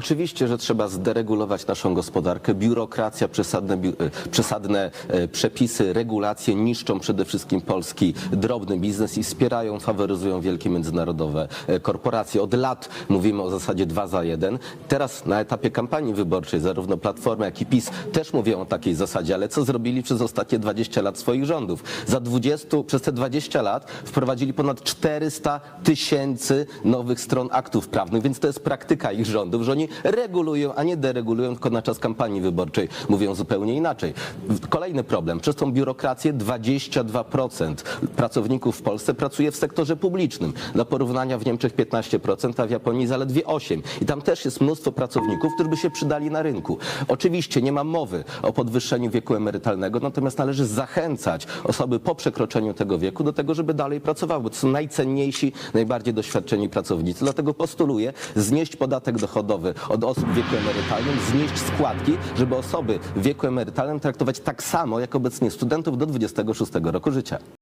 Oczywiście, że trzeba zderegulować naszą gospodarkę. Biurokracja, przesadne, e, przesadne e, przepisy, regulacje niszczą przede wszystkim polski drobny biznes i wspierają, faworyzują wielkie międzynarodowe e, korporacje. Od lat mówimy o zasadzie dwa za jeden. Teraz na etapie kampanii wyborczej zarówno Platforma, jak i PiS też mówią o takiej zasadzie, ale co zrobili przez ostatnie 20 lat swoich rządów? Za 20, przez te 20 lat wprowadzili ponad 400 tysięcy nowych stron aktów prawnych, więc to jest praktyka ich rządów, że oni regulują, a nie deregulują, tylko na czas kampanii wyborczej mówią zupełnie inaczej. Kolejny problem. Przez tą biurokrację 22% pracowników w Polsce pracuje w sektorze publicznym. Dla porównania w Niemczech 15%, a w Japonii zaledwie 8%. I tam też jest mnóstwo pracowników, którzy by się przydali na rynku. Oczywiście nie ma mowy o podwyższeniu wieku emerytalnego, natomiast należy zachęcać osoby po przekroczeniu tego wieku do tego, żeby dalej pracowały, bo to są najcenniejsi, najbardziej doświadczeni pracownicy. Dlatego postuluję znieść podatek dochodowy od osób w wieku emerytalnym, znieść składki, żeby osoby w wieku emerytalnym traktować tak samo jak obecnie studentów do 26 roku życia.